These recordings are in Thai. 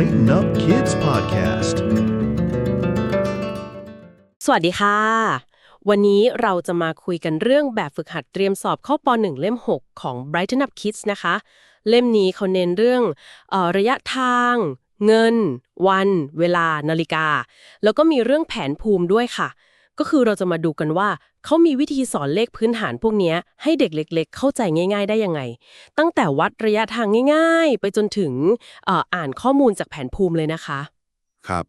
Brighten Up Kids Podcast. สวัสดีค่ะ วันนี้เราจะมาคุยกันเรื่องแบบฝึกหัดเตรียมสอบเข้าป .1 เล่ม 6 ของ Brighten Up Kids นะคะ เล่มนี้เขาเน้นเรื่องออระยะทาง เงิน วัน เวลา นาฬิกา แล้วก็มีเรื่องแผนภูมิด้วยค่ะ ก็คือเราจะมาดูกันว่าเขามีวิธีสอนเลขพื้นฐานพวกนี้ให้เด็กเล็ก ๆ เข้าใจง่าย ๆ ได้ยังไง ตั้งแต่วัดระยะทางง่าย ๆ ไปจนถึงอ่ออ่านข้อมูลจากแผนภูมิเลยนะคะ ครับ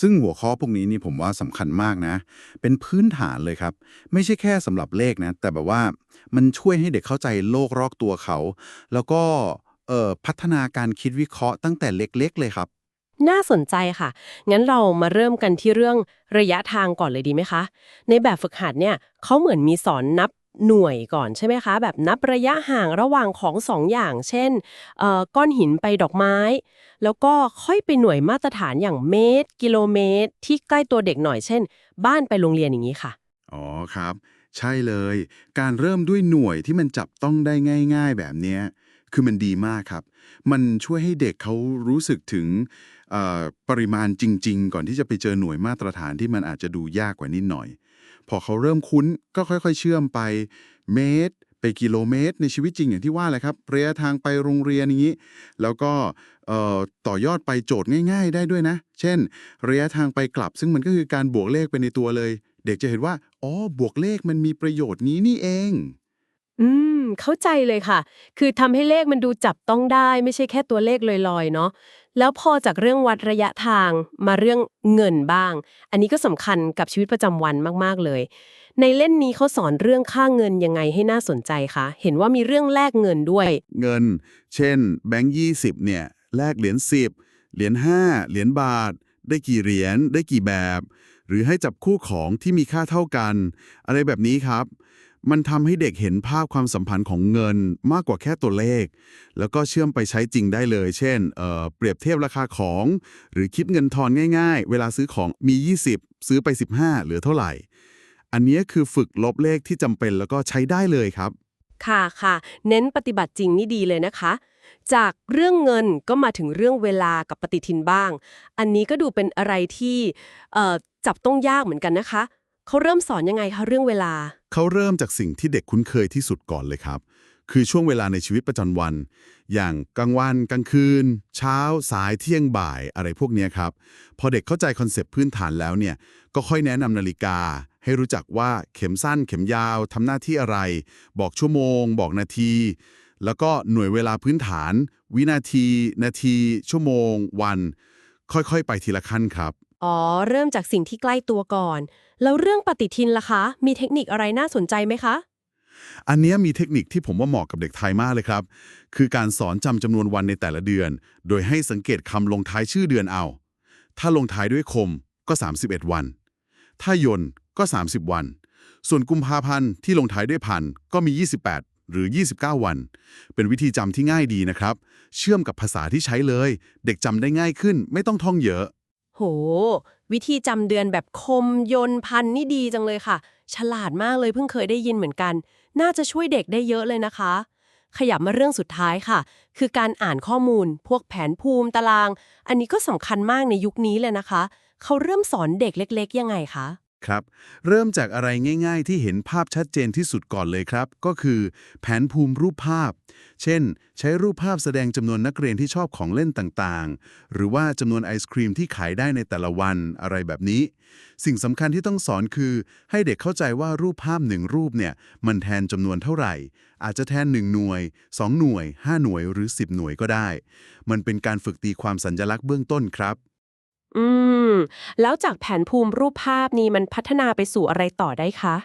ซึ่งหัวข้อพวกนี้นี่ผมว่าสำคัญมากนะ เป็นพื้นฐานเลยครับ ไม่ใช่แค่สำหรับเลขนะ แต่แบบว่ามันช่วยให้เด็กเข้าใจโลกรอบตัวเขา แล้วก็พัฒนาการคิดวิเคราะห์ตั้งแต่เล็ก ๆ เลยครับ น่าสนใจค่ะ งั้นเรามาเริ่มกันที่เรื่องระยะทางก่อนเลยดีไหมคะ ในแบบฝึกหัดเนี่ยเขาเหมือนมีสอนนับหน่วยก่อนใช่ไหมคะ แบบนับระยะห่างระหว่างของสองอย่าง เช่นเอ่อก้อนหินไปดอกไม้ แล้วก็ค่อยไปหน่วยมาตรฐานอย่างเมตร กิโลเมตร ที่ใกล้ตัวเด็กหน่อยเช่น บ้านไปโรงเรียนอย่างนี้ค่ะ อ๋อครับ ใช่เลย การเริ่มด้วยหน่วยที่มันจับต้องได้ง่าย ๆ แบบเนี้ย คือมันดีมากครับ มันช่วยให้เด็กเขารู้สึกถึงปริมาณจริง ๆ ก่อนที่จะไปเจอหน่วยมาตรฐานที่มันอาจจะดูยากกว่านิดหน่อย พอเขาเริ่มคุ้นก็ค่อย ๆ เชื่อมไปเมตร ไปกิโลเมตร ในชีวิตจริงอย่างที่ว่าแหละครับระยะทางไปโรงเรียนอย่างนี้ แล้วก็ต่อยอดไปโจทย์ง่าย ๆ ได้ด้วยนะ เช่น ระยะทางไปกลับ ซึ่งมันก็คือการบวกเลขไปในตัวเลย เด็กจะเห็นว่าอ๋อบวกเลขมันมีประโยชน์นี้นี่เอง อืม เข้าใจเลยค่ะ คือทำให้เลขมันดูจับต้องได้ ไม่ใช่แค่ตัวเลขลอยๆ เนาะแล้วพอจากเรื่องวัดระยะทางมาเรื่องเงินบ้าง อันนี้ก็สำคัญกับชีวิตประจำวันมากๆเลย ในเล่นนี้เขาสอนเรื่องค่าเงินยังไงให้น่าสนใจคะเห็นว่ามีเรื่องแลกเงินด้วย เงิน เช่น แบงค์ยี่สิบเนี่ย แลกเหรียญสิบเหรียญห้าเหรียญบาท ได้กี่เหรียญได้กี่แบบ หรือให้จับคู่ของที่มีค่าเท่ากัน อะไรแบบนี้ครับ มันทำให้เด็กเห็นภาพความสัมพันธ์ของเงินมากกว่าแค่ตัวเลข แล้วก็เชื่อมไปใช้จริงได้เลย เช่นเเปรียบเทียบราคาของ หรือคิดเงินทอนง่ายๆ เวลาซื้อของมี 20 ซื้อไป 15 เหลือเท่าไหร่ อันนี้คือฝึกลบเลขที่จำเป็นแล้วก็ใช้ได้เลยครับ ค่ะค่ะ เน้นปฏิบัติจริงนี่ดีเลยนะคะ จากเรื่องเงินก็มาถึงเรื่องเวลากับปฏิทินบ้าง อันนี้ก็ดูเป็นอะไรที่จับต้องยากเหมือนกันนะคะเขาเริ่มสอนยังไงคะเรื่องเวลา เขาเริ่มจากสิ่งที่เด็กคุ้นเคยที่สุดก่อนเลยครับ คือช่วงเวลาในชีวิตประจำวัน อย่างกลางวัน กลางคืน เช้า สาย เที่ยง บ่าย อะไรพวกนี้ครับ พอเด็กเข้าใจคอนเซปต์พื้นฐานแล้วเนี่ย ก็ค่อยแนะนำนาฬิกา ให้รู้จักว่าเข็มสั้น เข็มยาว ทำหน้าที่อะไร บอกชั่วโมง บอกนาที แล้วก็หน่วยเวลาพื้นฐาน วินาที นาที ชั่วโมง วัน ค่อยๆ ไปทีละขั้นครับ อ๋อ เริ่มจากสิ่งที่ใกล้ตัวก่อน แล้วเรื่องปฏิทินล่ะคะ มีเทคนิคอะไรน่าสนใจไหมคะ อันเนี้ยมีเทคนิคที่ผมว่าเหมาะกับเด็กไทยมากเลยครับ คือการสอนจำจำนวนวันในแต่ละเดือน โดยให้สังเกตคำลงท้ายชื่อเดือนเอา ถ้าลงท้ายด้วยคมก็ 31 วัน ถ้ายนก็ 30 วัน ส่วนกุมภาพันธ์ที่ลงท้ายด้วยพันก็มี 28 หรือ 29 วัน เป็นวิธีจำที่ง่ายดีนะครับ เชื่อมกับภาษาที่ใช้เลย เด็กจำได้ง่ายขึ้น ไม่ต้องท่องเยอะ โห วิธีจำเดือนแบบคมยนพันนี่ดีจังเลยค่ะ ฉลาดมากเลยเพิ่งเคยได้ยินเหมือนกัน น่าจะช่วยเด็กได้เยอะเลยนะคะ ขยับมาเรื่องสุดท้ายค่ะ คือการอ่านข้อมูล พวกแผนภูมิตาราง อันนี้ก็สำคัญมากในยุคนี้เลยนะคะ เขาเริ่มสอนเด็กเล็ก ๆ ยังไงคะ ครับ เริ่มจากอะไรง่ายๆ ที่เห็นภาพชัดเจนที่สุดก่อนเลยครับ ก็คือแผนภูมิรูปภาพ เช่น ใช้รูปภาพแสดงจำนวนนักเรียนที่ชอบของเล่นต่างๆ หรือว่าจำนวนไอศครีมที่ขายได้ในแต่ละวันอะไรแบบนี้ สิ่งสำคัญที่ต้องสอนคือ ให้เด็กเข้าใจว่ารูปภาพหนึ่งรูปเนี่ยมันแทนจำนวนเท่าไหร่ อาจจะแทน 1 หน่วย 2 หน่วย 5 หน่วยหรือ 10 หน่วยก็ได้ มันเป็นการฝึกตีความสัญลักษณ์เบื้องต้นครับ อืม แล้วจากแผนภูมิรูปภาพนี้มันพัฒนาไปสู่อะไรต่อได้คะ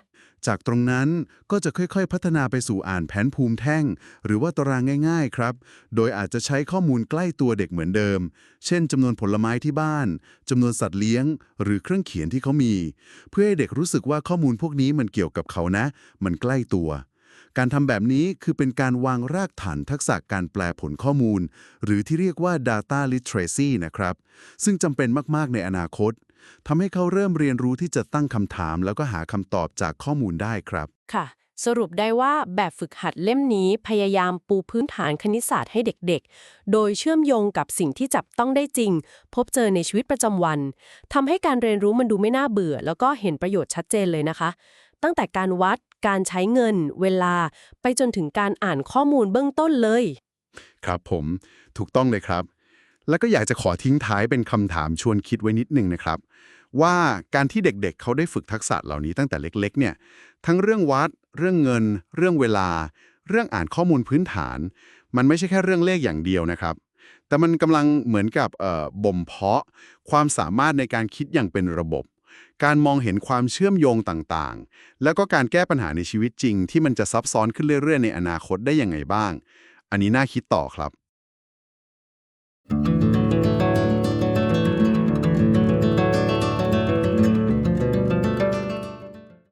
จากตรงนั้นก็จะค่อยๆ พัฒนาไปสู่อ่านแผนภูมิแท่ง หรือว่าตารางง่ายๆ ครับ โดยอาจจะใช้ข้อมูลใกล้ตัวเด็กเหมือนเดิม เช่นจำนวนผลไม้ที่บ้านจำนวนสัตว์เลี้ยง หรือเครื่องเขียนที่เขามี เพื่อให้เด็กรู้สึกว่าข้อมูลพวกนี้มันเกี่ยวกับเขานะ มันใกล้ตัว การทำแบบนี้คือเป็นการวางรากฐานทักษะการแปลผลข้อมูล หรือที่เรียกว่า data literacy นะครับ ซึ่งจำเป็นมาก ๆ ในอนาคตทำให้เขาเริ่มเรียนรู้ที่จะตั้งคำถาม แล้วก็หาคำตอบจากข้อมูลได้ครับ ค่ะ สรุปได้ว่าแบบฝึกหัดเล่มนี้พยายามปูพื้นฐานคณิตศาสตร์ให้เด็กๆ โดยเชื่อมโยงกับสิ่งที่จับต้องได้จริง พบเจอในชีวิตประจำวันทำให้การเรียนรู้มันดูไม่น่าเบื่อ แล้วก็เห็นประโยชน์ชัดเจนเลยนะคะ ตั้งแต่การวัด การใช้เงิน เวลา ไปจนถึงการอ่านข้อมูลเบื้องต้นเลย ครับผมถูกต้องเลยครับ แล้วก็อยากจะขอทิ้งท้ายเป็นคำถามชวนคิดไว้นิดนึงนะครับ ว่าการที่เด็กๆ เขาได้ฝึกทักษะเหล่านี้ตั้งแต่เล็ก ๆ เนี่ย ทั้งเรื่องวัด เรื่องเงิน เรื่องเวลา เรื่องอ่านข้อมูลพื้นฐาน มันไม่ใช่แค่เรื่องเลขอย่างเดียวนะครับแต่มันกำลังเหมือนกับเอ่อบ่มเพาะ ความสามารถในการคิดอย่างเป็นระบบ การมองเห็นความเชื่อมโยงต่างๆ แล้วก็การแก้ปัญหาในชีวิตจริง ที่มันจะซับซ้อนขึ้นเรื่อยๆ ในอนาคตได้ยังไงบ้าง อันนี้น่าคิดต่อครับ